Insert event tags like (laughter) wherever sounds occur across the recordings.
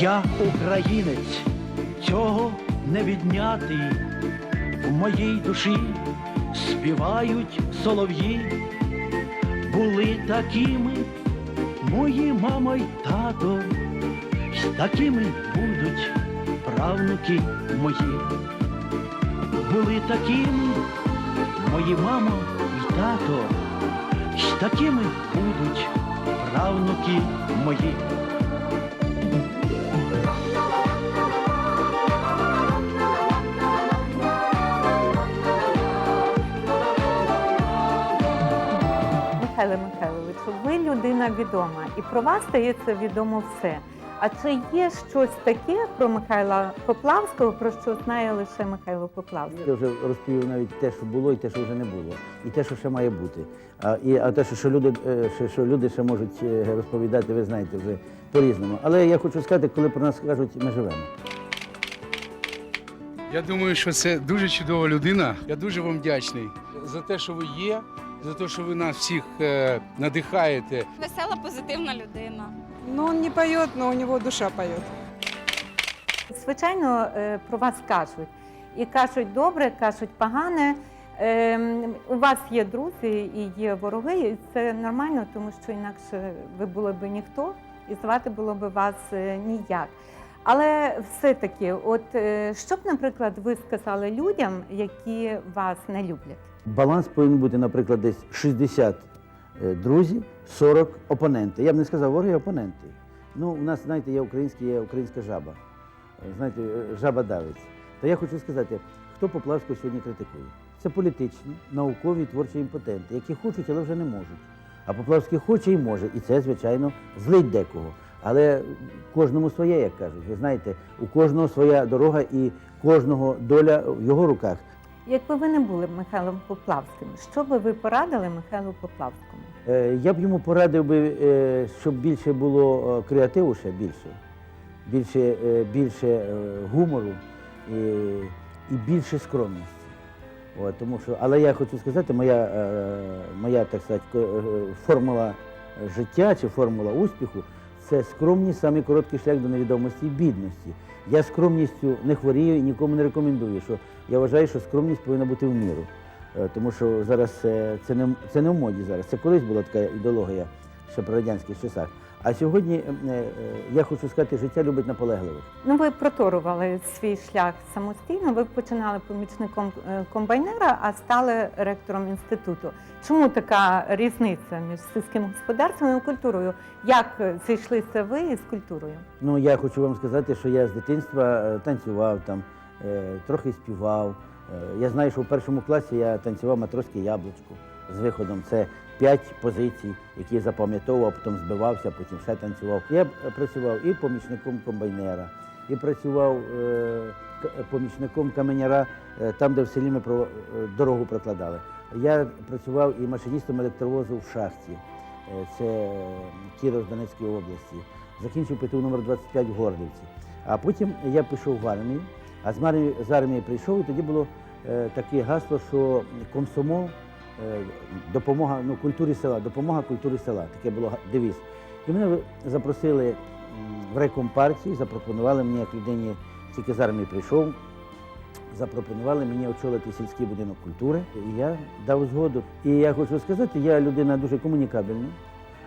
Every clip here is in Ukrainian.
Я українець, цього не відняти. В моїй душі співають солов'ї. Були такими мої мама й тато, й такими будуть правнуки мої. Були такими мої мама й тато, й такими будуть правнуки мої. Михайло Михайловичу, ви людина відома, і про вас стається відомо все. А чи є щось таке про Михайла Поплавського, про що знає лише Михайло Поплавський? Я вже розповів навіть те, що було, і те, що вже не було, і те, що ще має бути. А, і, а те, що, що, люди, е, що, що люди ще можуть е, розповідати, ви знаєте вже по-різному. Але я хочу сказати, коли про нас кажуть, ми живемо. Я думаю, що це дуже чудова людина. Я дуже вам вдячний за те, що ви є, за те, що ви нас всіх е, надихаєте. Весела, позитивна людина. Но он не поет, но у него душа поет. Звичайно, е, про вас кажуть. І кажуть добре, кажуть погане. Ем, У вас є друзі і є вороги, і це нормально, тому що інакше ви були б ніхто, і звати було б вас е, ніяк. Але все-таки, от е, що б, наприклад, ви сказали людям, які вас не люблять? Баланс повинен бути, наприклад, десь 60 е, друзів, 40 опоненти. Я б не сказав вороги, опоненти. Ну, у нас, знаєте, є українська, є українська жаба. Е, Знаєте, е, жаба давиться. Та я хочу сказати, хто Поплавського сьогодні критикує? Це політичні, наукові, творчі імпотенти, які хочуть, але вже не можуть. А Поплавський хоче і може. І це, звичайно, злить декого. Але кожному своє, як кажуть. Ви знаєте, у кожного своя дорога і кожного доля в його руках. Якби ви не були Михайлом Поплавським, що би ви порадили Михайлу Поплавському? Е, Я б йому порадив би, е, щоб більше було е, креативу ще більше, більше, більше гумору і, і більше скромності. От, тому що, але я хочу сказати, моя, моя так сказати, формула життя чи формула успіху це скромність, самий короткий шлях до невідомості і бідності. Я скромністю не хворію і нікому не рекомендую. Що я вважаю, що скромність повинна бути в міру. Е, Тому що зараз е, це не, це не в моді зараз. Це колись була така ідеологія ще при радянських часах. А сьогодні е, я хочу сказати, життя любить наполегливих. Ну, ви проторували свій шлях самостійно. Ви починали помічником комбайнера, а стали ректором інституту. Чому така різниця між сільським господарством і культурою? Як зійшлися ви із культурою? Ну, я хочу вам сказати, що я з дитинства танцював там, трохи співав. Е, Я знаю, що в першому класі я танцював матроське яблучко з виходом. Це п'ять позицій, які я запам'ятовував, потім збивався, потім ще танцював. Я е, працював і помічником комбайнера, і працював е, помічником каменяра е, там, де в селі ми е, дорогу прокладали. Я працював і машиністом електровозу в шахті. Е, Це е, Кіров Донецької області. Закінчив ПТУ номер 25 в Горлівці. А потім я пішов в армію, а з армії, з армії прийшов, і тоді було е, таке гасло, що комсомол, е, допомога ну, культурі села, допомога культурі села. Таке було девіз. І мене запросили в райком партії, запропонували мені як людині, тільки з армії прийшов, запропонували мені очолити сільський будинок культури. І я дав згоду. І я хочу сказати, я людина дуже комунікабельна,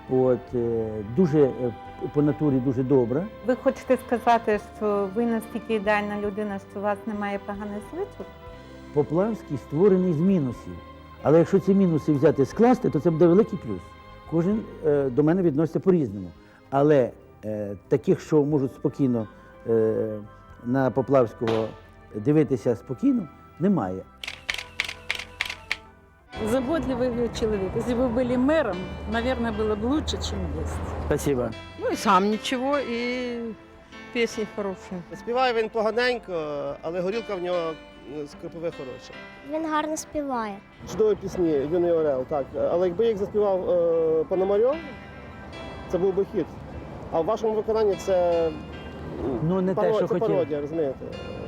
от, е, дуже е, по натурі дуже добра. Ви хочете сказати, що ви настільки ідеальна людина, що у вас немає поганих звичок? Поплавський створений з мінусів. Але якщо ці мінуси взяти скласти, то це буде великий плюс. Кожен е, до мене відноситься по-різному. Але е, таких, що можуть спокійно е, на Поплавського дивитися спокійно, немає. Заботливый вы человек. Если бы вы были мэром, наверное, было бы лучше, чем есть. Спасибо. Ну і сам нічого, і пісні хороші. Співає він поганенько, але горілка в нього е, з кропиви хороша. Він гарно співає. Чудові пісні, юний Орел, так. Але якби їх заспівав е, Пономарьов, це був би хіт. А в вашому виконанні це, м, Ну, не те, паро- що це хотів. пародія, розумієте?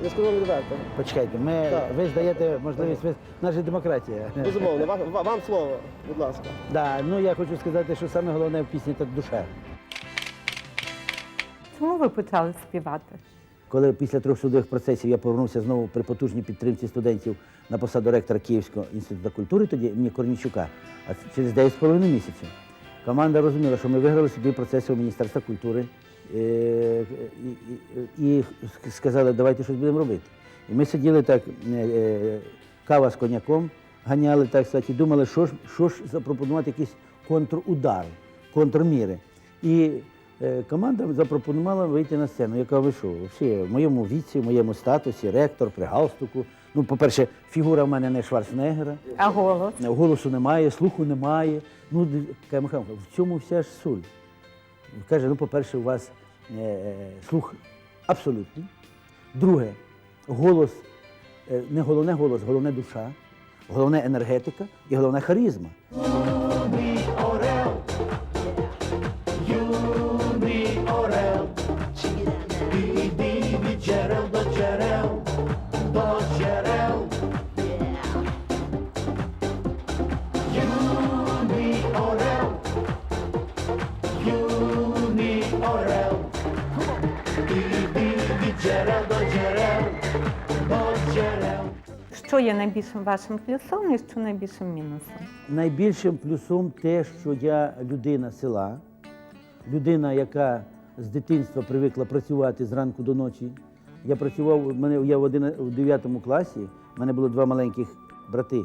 Я скажу вам відверто. Почекайте, ми, Так. ви ж даєте можливість, ви, наша демократія. Безумовно, вам, вам слово, будь ласка. Да, ну я хочу сказати, що саме головне в пісні це душа. Чому ви почали співати? Коли після трьох судових процесів я повернувся знову при потужній підтримці студентів на посаду ректора Київського інституту культури, тоді імені Корнічука, а це через 9,5 місяців, команда розуміла, що ми виграли судові процеси у Міністерства культури і, і, сказали, давайте щось будемо робити. І ми сиділи так, е, е, кава з коньяком, ганяли так сказати, і думали, що ж, що ж запропонувати якийсь контрудар, контрміри. І е, команда запропонувала вийти на сцену. Яка ви що? Взагалі, в моєму віці, в моєму статусі, ректор при галстуку. Ну, по-перше, фігура в мене не Шварценеггера, А голос? голосу немає, слуху немає. Ну, Михайло, в цьому вся ж суть. Каже, ну, по-перше, у вас е, е, слух абсолютний. Друге, голос, е, не головне голос, головне душа, головне енергетика і головне харизма. Що є найбільшим вашим плюсом і що найбільшим мінусом? Найбільшим плюсом те, що я людина села, людина, яка з дитинства привикла працювати зранку до ночі. Я працював, мене я в, 11, в 9 класі, в мене було два маленьких брати.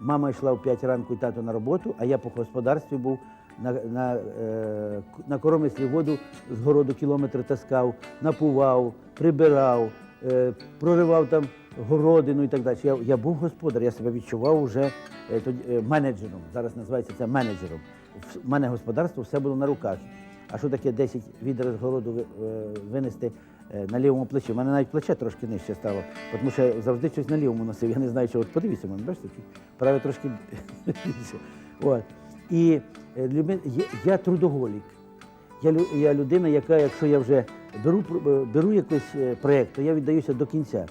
Мама йшла в 5 ранку і тато на роботу, а я по господарстві був на, на, е, на коромислі воду з городу кілометри таскав, напував, прибирав, е, проривав там городину і так далі. Я, я був господар, я себе відчував вже е, тоді, е, менеджером. Зараз називається це менеджером. В мене господарство все було на руках. А що таке 10 відер з городу е, винести е, на лівому плечі? У мене навіть плече трошки нижче стало, тому що я завжди щось на лівому носив. Я не знаю, що от подивіться, мене бачите, праве трошки (laughs) більше. От. І е, я, трудоголік. Я, я людина, яка, якщо я вже беру, беру якийсь проєкт, то я віддаюся до кінця.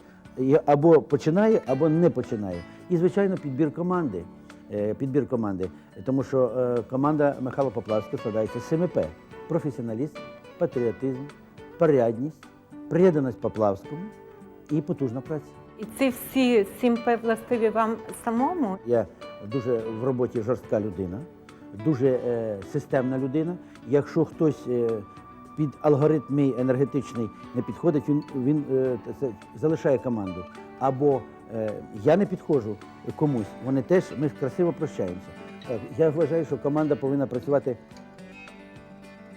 Або починаю, або не починаю. І, звичайно, підбір команди. Е, Підбір команди. Тому що е, команда Михайла Поплавського складається з 7 П. Професіоналіст, патріотизм, порядність, приєднаність Поплавському і потужна праця. І ці всі сім П властиві вам самому? Я дуже в роботі жорстка людина, дуже е, системна людина. Якщо хтось під алгоритм мій енергетичний не підходить, він, він е, це, залишає команду. Або е, я не підходжу комусь, вони теж ми ж красиво прощаємося. Так, я вважаю, що команда повинна працювати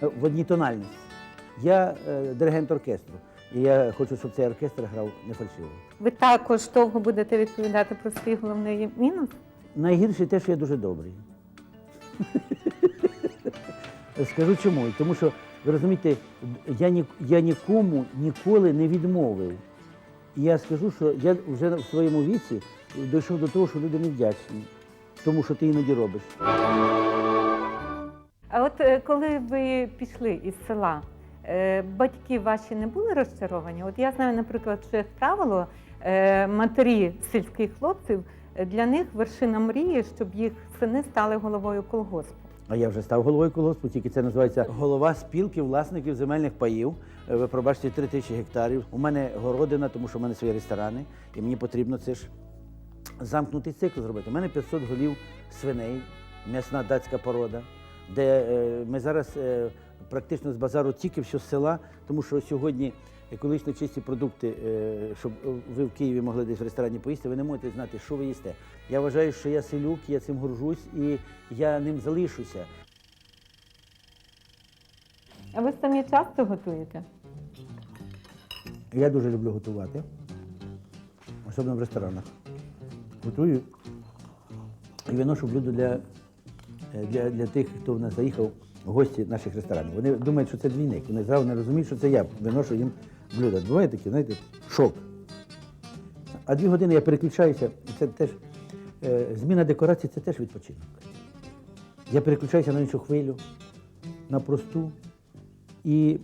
е, в одній тональності. Я е, диригент оркестру, і я хочу, щоб цей оркестр грав не фальшиво. Ви також довго будете відповідати про свій головний мінус? Найгірше те, що я дуже добрий. (laughs) Скажу чому. Тому що, ви розумієте, я, ні, я нікому ніколи не відмовив. І я скажу, що я вже в своєму віці дійшов до того, що люди не вдячні, тому що ти іноді робиш. А от е, коли ви пішли із села, е, батьки ваші не були розчаровані? От я знаю, наприклад, що як правило, е, матері сільських хлопців для них вершина мрії, щоб їх сини стали головою колгоспу. А я вже став головою колгоспу, тільки це називається голова спілки власників земельних паїв. Е, Ви пробачте 3 тисячі гектарів. У мене городина, тому що в мене свої ресторани, і мені потрібно це ж замкнутий цикл зробити. У мене 500 голів свиней, м'ясна датська порода, де е, ми зараз е, практично з базару тільки все з села, тому що сьогодні екологічно чисті продукти, е, щоб ви в Києві могли десь в ресторані поїсти, ви не можете знати, що ви їсте. Я вважаю, що я селюк, я цим горжусь і я ним залишуся. А ви самі часто готуєте? Я дуже люблю готувати, особливо в ресторанах. Готую і виношу блюдо для, е, для, для тих, хто в нас заїхав, гості наших ресторанів. Вони думають, що це двійник. Вони зразу не розуміють, що це я виношу їм блюдо. Буває таке, знаєте, шок. А дві години я переключаюся, це теж е, зміна декорації це теж відпочинок. Я переключаюся на іншу хвилю, на просту. І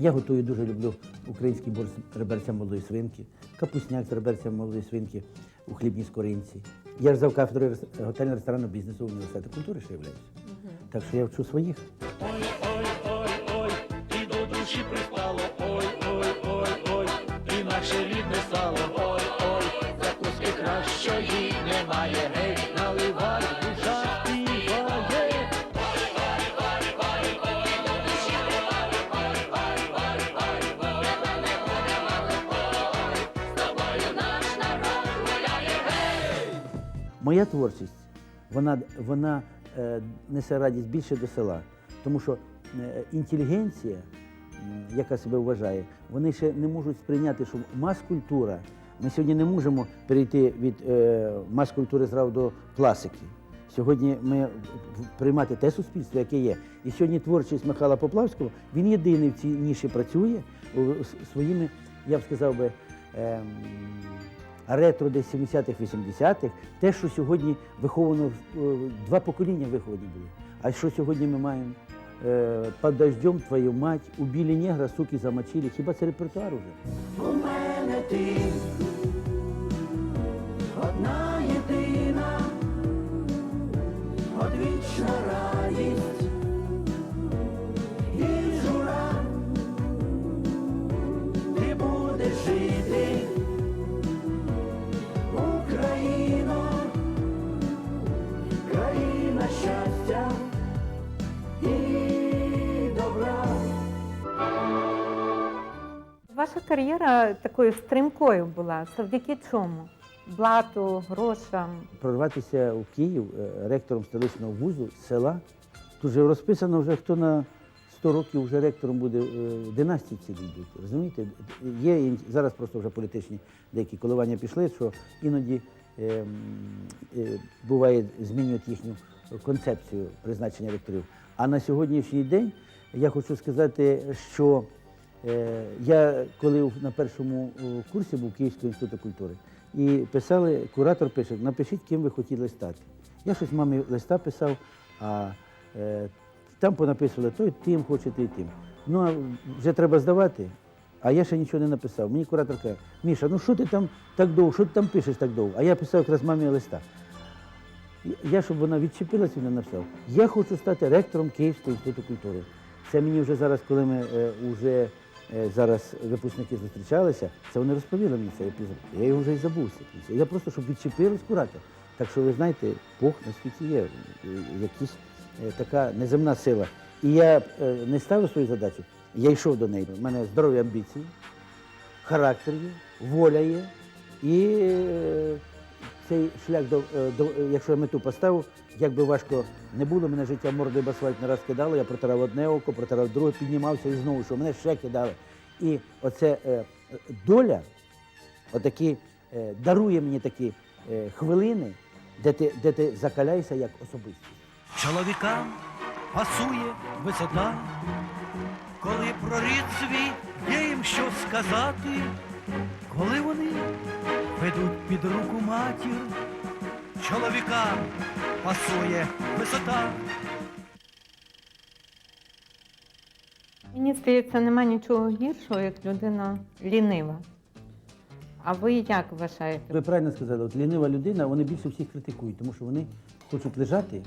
я готую, дуже люблю український борщ з реберцем молодої свинки, капусняк з реберцем молодої свинки у хлібній скоринці. Я ж зав кафедрою рес- готельно-ресторанного бізнесу університету культури, що являюся. Так що я вчу своїх. Моя творчість, вона, вона е, несе радість більше до села, тому що е, інтелігенція, яка себе вважає, вони ще не можуть сприйняти, що мас-культура. Ми сьогодні не можемо перейти від е, мас-культури зразу до класики. Сьогодні ми приймати те суспільство, яке є. І сьогодні творчість Михайла Поплавського, він єдиний в цій ніші працює своїми, я б сказав би, ем, ретро десь 70-х, 80-х, те, що сьогодні виховано, е, два покоління виховані були. А що сьогодні ми маємо? Е, Под дождем твою мать, убили негра, суки замочили. Хіба це репертуар уже? У мене ти Ваша кар'єра такою стрімкою була. Завдяки чому? Блату, грошам. Прорватися у Київ е, ректором столичного вузу села. Тут же розписано вже хто на 100 років вже ректором буде е, династії цілій бути. Розумієте? Є зараз просто вже політичні деякі коливання пішли, що іноді е, е, буває змінюють їхню концепцію призначення ректорів. А на сьогоднішній день я хочу сказати, що я коли на першому курсі був Київського інституту культури, і писали, куратор пише, напишіть, ким ви хотіли стати. Я щось мамі листа писав, а е, там понаписували той тим хочете і тим. Ну а вже треба здавати. А я ще нічого не написав. Мені куратор каже, Міша, ну що ти там так довго, що ти там пишеш так довго? А я писав якраз мамі листа. Я, щоб вона відчепилася, вона написав, я хочу стати ректором Київського інституту культури. Це мені вже зараз, коли ми е, вже е, зараз випускники зустрічалися, це вони розповіли мені цей епізод. Я його вже й забувся. Я просто, щоб відчепилась куратор. Так що ви знаєте, Бог на світі є, е, якась е, така неземна сила. І я е, не ставив свою задачу, я йшов до неї. У мене здорові амбіції, характер є, воля є. І е, цей шлях, до, е, до, е, якщо я мету поставив, як би важко не було, мене життя об асфальт не раз кидало, я протирав одне око, протирав друге, піднімався і знову, що мене ще кидали. І оце е, доля отакі, дарує мені такі хвилини, де ти, де ти закаляєшся як особистість. Чоловікам пасує висота, коли про рід свій є їм що сказати, коли вони ведуть під руку матір, чоловікам пасує висота. Мені здається, нема нічого гіршого, як людина лінива. А ви як вважаєте? Ви правильно сказали, от лінива людина, вони більше всіх критикують, тому що вони хочуть лежати,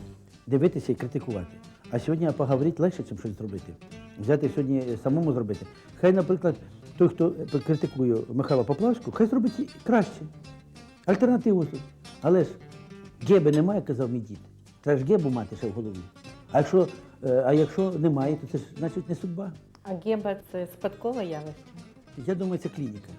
дивитися і критикувати. А сьогодні поговорити легше, ніж щось зробити. Взяти сьогодні самому зробити. Хай, наприклад, той, хто критикує Михайла Поплавського, хай зробить краще. Альтернативу. Але ж геби немає, казав мій дід. Треба ж гебу мати ще в голові. А якщо, е, а якщо немає, то це ж значить не судьба. А геба це спадкове явище? Я думаю, це клініка.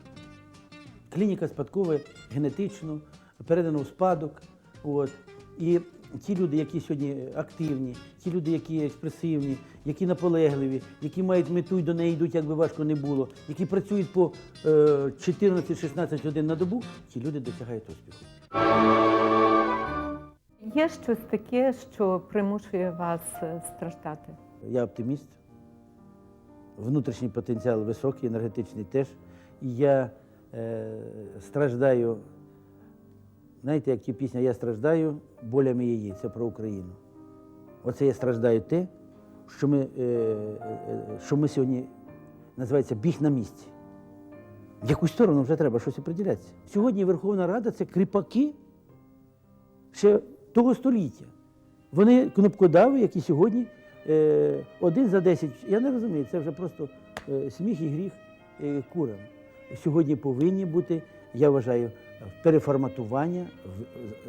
Клініка спадкове, генетично, передано в спадок. От. І ті люди, які сьогодні активні, ті люди, які експресивні, які наполегливі, які мають мету і до неї йдуть, як би важко не було, які працюють по е, 14-16 годин на добу, ті люди досягають успіху. Є щось таке, що примушує вас е, страждати? Я оптиміст. Внутрішній потенціал високий, енергетичний теж. І я е, страждаю. Знаєте, як ті пісня Я страждаю болями її, це про Україну. Оце я страждаю те, що ми, е, е, що ми сьогодні називається біг на місці. В якусь сторону вже треба щось оприділятися. Сьогодні Верховна Рада це кріпаки ще того століття. Вони кнопкодави, які сьогодні е, один за десять. Я не розумію, це вже просто е, сміх і гріх е, курам. Сьогодні повинні бути, я вважаю, переформатування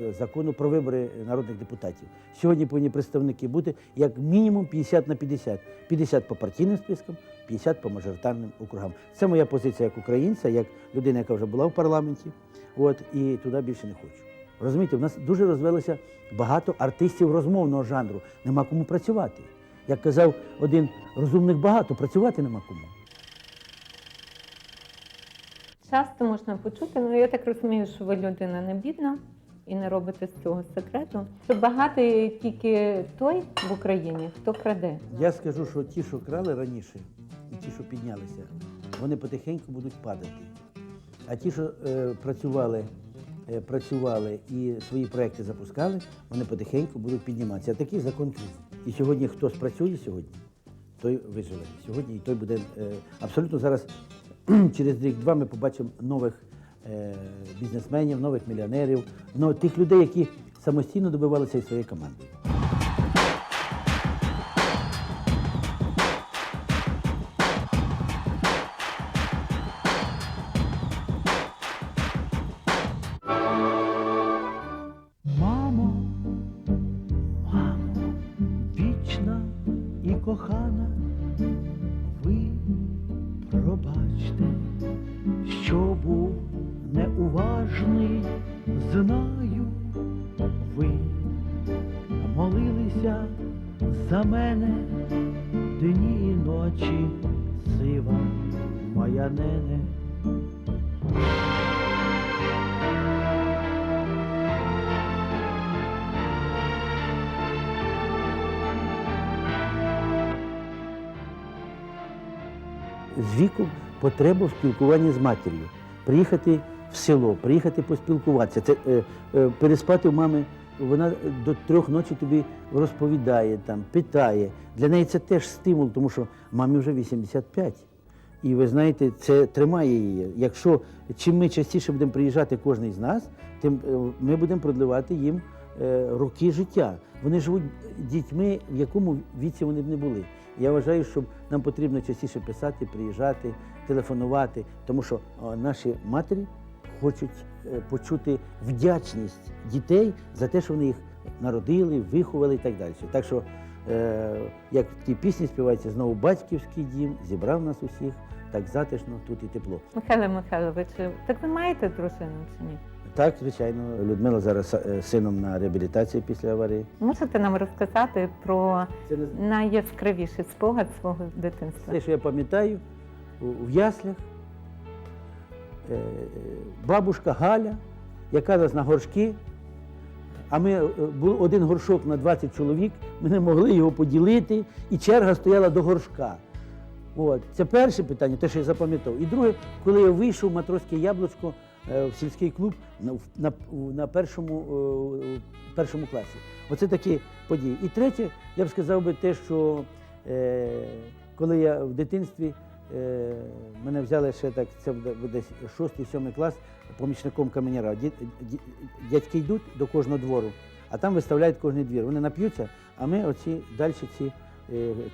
е, закону про вибори народних депутатів. Сьогодні повинні представники бути як мінімум 50 на 50. 50 по партійним спискам, 50 по мажоритарним округам. Це моя позиція як українця, як людина, яка вже була в парламенті. От, і туди більше не хочу. Розумієте, в нас дуже розвелося багато артистів розмовного жанру. Нема кому працювати. Як казав один розумних багато, працювати нема кому. Часто можна почути, ну я так розумію, що ви людина не бідна і не робите з цього секрету. Що багатий тільки той в Україні, хто краде. Я скажу, що ті, що крали раніше, і ті, що піднялися, вони потихеньку будуть падати. А ті, що е, працювали, е, працювали і свої проекти запускали, вони потихеньку будуть підніматися. Такий закон кризи. І сьогодні хто спрацює сьогодні, той виживе. Сьогодні і той буде е, абсолютно зараз. (clears throat) Через рік-два ми побачимо нових е, бізнесменів, нових мільйонерів, тих людей, які самостійно добивалися і своєї команди. З віку потреба в спілкуванні з матір'ю. Приїхати в село, приїхати поспілкуватися. Це е, е, переспати в мами. Вона до трьох ночі тобі розповідає, там, питає. Для неї це теж стимул, тому що мамі вже 85. І ви знаєте, це тримає її. Якщо чим ми частіше будемо приїжджати кожен з нас, тим е, ми будемо продлевати їм е, роки життя. Вони живуть дітьми, в якому віці вони б не були. Я вважаю, що нам потрібно частіше писати, приїжджати, телефонувати, тому що наші матері хочуть е, почути вдячність дітей за те, що вони їх народили, виховали і так далі. Так що, е, як в тій пісні співається, знову батьківський дім зібрав нас усіх, так затишно, тут і тепло. Михайло Михайлович, так ви маєте дружину чи ні? Так, звичайно, Людмила зараз е, сином на реабілітації після аварії. Можете нам розказати про найяскравіший спогад свого дитинства? те, що я пам'ятаю, в яслях е, бабушка Галя, яка нас на горшки, а ми е, був один горшок на 20 чоловік, ми не могли його поділити, і черга стояла до горшка. От. Це перше питання, те, що я запам'ятав. І друге, коли я вийшов в матроське яблучко в сільський клуб на, на, першому, е, першому класі. Оце такі події. І третє, я б сказав би те, що е, коли я в дитинстві е, мене взяли ще так, це десь шостий, сьомий клас помічником каменяра. Дядьки йдуть до кожного двору, а там виставляють кожний двір. Вони нап'ються, а ми оці далі ці е,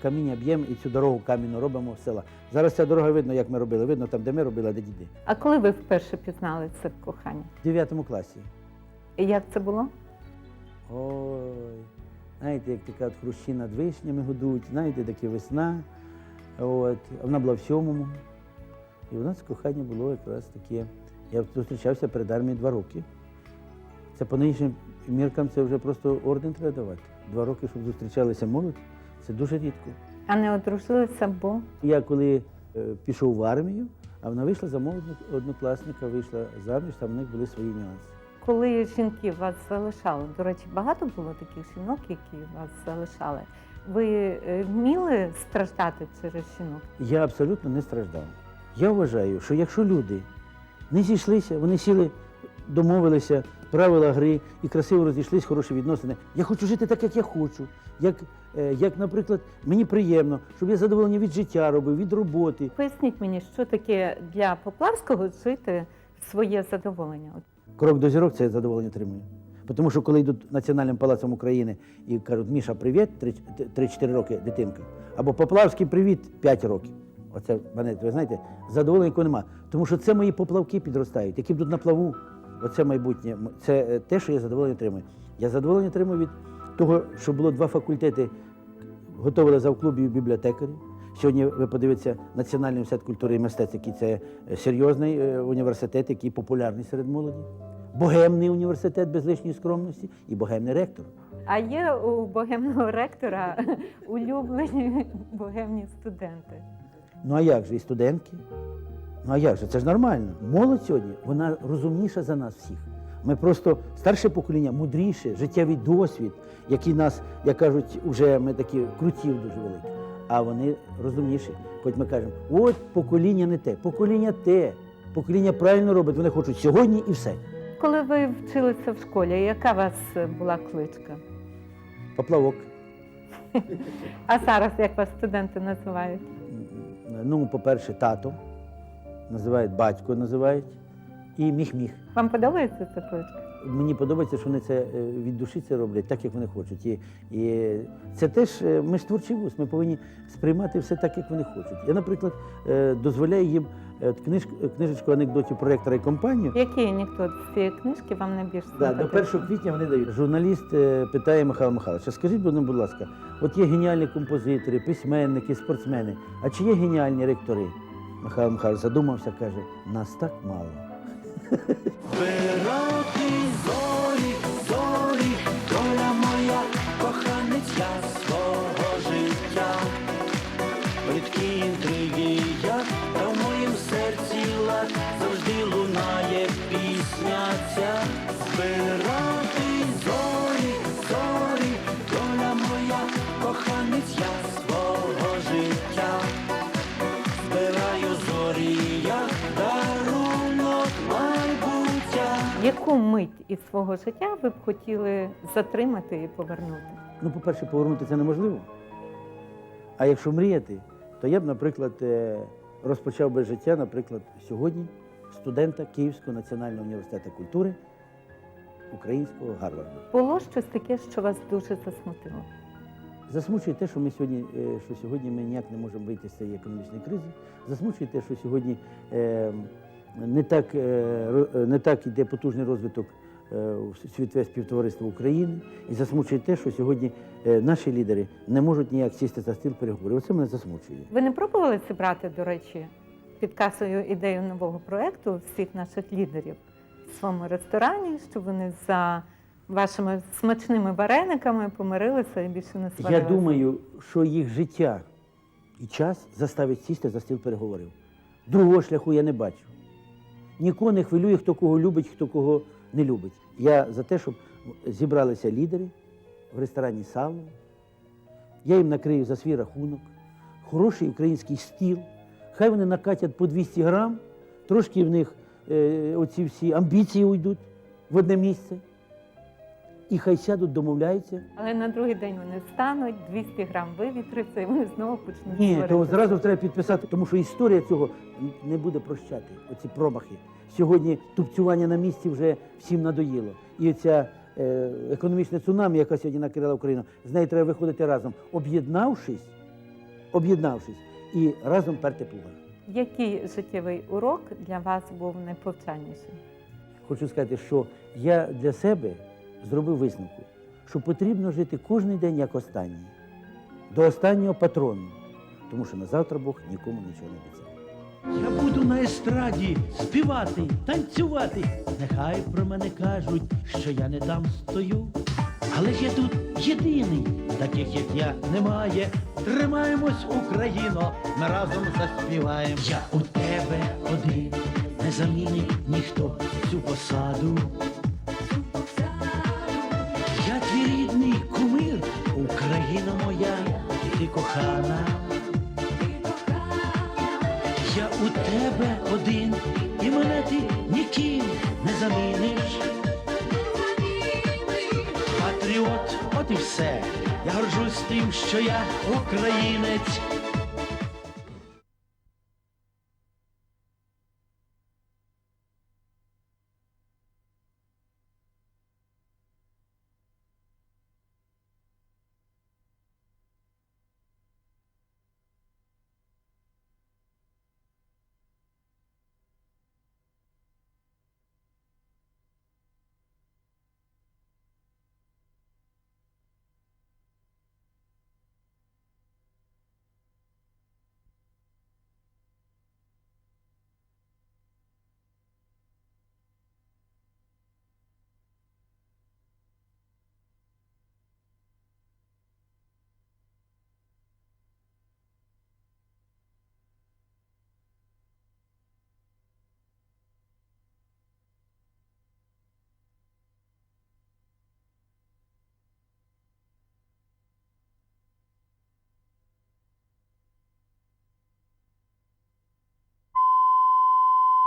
каміння б'ємо і цю дорогу камінну робимо в села. Зараз ця дорога видно, як ми робили. Видно там, де ми робили, а де діди. А коли ви вперше пізнали це кохання? В 9 класі. І як це було? Ой, знаєте, як така от хрущі над вишнями гудуть, знаєте, таке весна. От. Вона була в сьомому. І у нас кохання було якраз таке. Я зустрічався перед армією два роки. Це по нинішнім міркам це вже просто орден треба давати. Два роки, щоб зустрічалися молодь, це дуже рідко. А не одружилися, бо Я коли е, пішов в армію, а вона вийшла за мого однокласника, вийшла заміж, там в них були свої нюанси. коли жінки вас залишали, до речі, багато було таких жінок, які вас залишали. Ви е, вміли страждати через жінок? Я абсолютно не страждав. Я вважаю, що якщо люди не зійшлися, вони сіли, домовилися, правила гри і красиво розійшлись, хороші відносини. Я хочу жити так, як я хочу. Як, е, як, наприклад, мені приємно, щоб я задоволення від життя робив, від роботи. Поясніть мені, що таке для Поплавського жити своє задоволення? Крок до зірок це задоволення отримую. Тому що коли йдуть Національним палацом України і кажуть, Міша, привіт, 3-4 роки дитинка. Або Поплавський привіт, 5 років. Оце мене, ви знаєте, задоволення якого нема. Тому що це мої поплавки підростають, які будуть на плаву. Оце майбутнє. Це е, те, що я задоволення отримую. Я задоволення отримую від того, що було два факультети, готували завклубів бібліотекарів. Сьогодні ви подивіться Національний університет культури і мистецтв, який це е, серйозний е, університет, який популярний серед молоді. богемний університет без лишньої скромності і богемний ректор. А є у богемного ректора (laughs) улюблені богемні студенти. Ну а як же і студентки? Ну а як же? Це ж нормально. Молодь сьогодні, вона розумніша за нас всіх. Ми просто старше покоління, мудріше, життєвий досвід, який нас, як кажуть, вже ми такі крутів дуже великі. А вони розумніші. Хоч ми кажемо, от покоління не те, покоління те, покоління правильно робить, вони хочуть сьогодні і все. Коли ви вчилися в школі, яка у вас була кличка? Поплавок. (laughs) А зараз як вас студенти називають? Ну, по-перше, тато, називають батько, називають, і міх-міх. Вам подобається ця кличка? Мені подобається, що вони це е, від душі це роблять, так як вони хочуть. І, і це теж е, ми ж творчий вуз, ми повинні сприймати все так, як вони хочуть. Я, наприклад, е, дозволяю їм книж, книжечку анекдотів про ректора і компанію. Який анекдот з цієї книжки вам найбільш Да, до симпатичний? 1 квітня вони дають. Журналіст питає Михайла Михайловича, скажіть, будь будь ласка, от є геніальні композитори, письменники, спортсмени. А чи є геніальні ректори? Михайло Михайлович задумався, каже, нас так мало. Вироки зорі, зорі, доля моя, коханець свого життя. Бридкі інтриги я, та в моїм серці лад Яку мить із свого життя ви б хотіли затримати і повернути? Ну, по-перше, повернути це неможливо. А якщо мріяти, то я б, наприклад, е, розпочав би життя, наприклад, сьогодні студента Київського національного університету культури українського Гарварду. Було щось таке, що вас дуже засмутило? Засмучує те, що ми сьогодні, е, що сьогодні ми ніяк не можемо вийти з цієї економічної кризи. Засмучує те, що сьогодні е, не так, е, е, не так йде потужний розвиток е, світове співтовариство України. І засмучує те, що сьогодні наші лідери не можуть ніяк сісти за стіл переговорів. Оце мене засмучує. Ви не пробували зібрати, до речі, під касою ідею нового проєкту всіх наших лідерів в своєму ресторані, щоб вони за вашими смачними варениками помирилися і більше не Я думаю, що їх життя і час заставить сісти за стіл переговорів. Другого шляху я не бачу. Нікого не хвилює, хто кого любить, хто кого не любить. Я за те, щоб зібралися лідери в ресторані сало. Я їм накрию за свій рахунок, хороший український стіл. Хай вони накатять по 200 грам, трошки в них е, оці всі амбіції уйдуть в одне місце. І хай сядуть, домовляються. Але на другий день вони встануть, 200 грам вивітриться, і вони знову почнуть Ні, сваритися. то зразу треба підписати, тому що історія цього не буде прощати, оці промахи. Сьогодні тупцювання на місці вже всім надоїло. І оця е, економічна цунамі, яка сьогодні накрила Україну, з нею треба виходити разом, об'єднавшись, об'єднавшись і разом перти плуга. Який життєвий урок для вас був найповчальніший? Хочу сказати, що я для себе зробив висновку, що потрібно жити кожен день як останній, до останнього патрону, тому що на завтра Бог нікому нічого не обіцяє. Я буду на естраді співати, танцювати. Нехай про мене кажуть, що я не там стою. Але ж я тут єдиний, таких як я немає. Тримаємось, Україно, ми разом заспіваємо. Я у тебе один, не замінить ніхто цю посаду. Кохана. Я у тебе один, і мене ти ніким не заміниш. Патріот, от і все. Я горжусь тим, що я українець.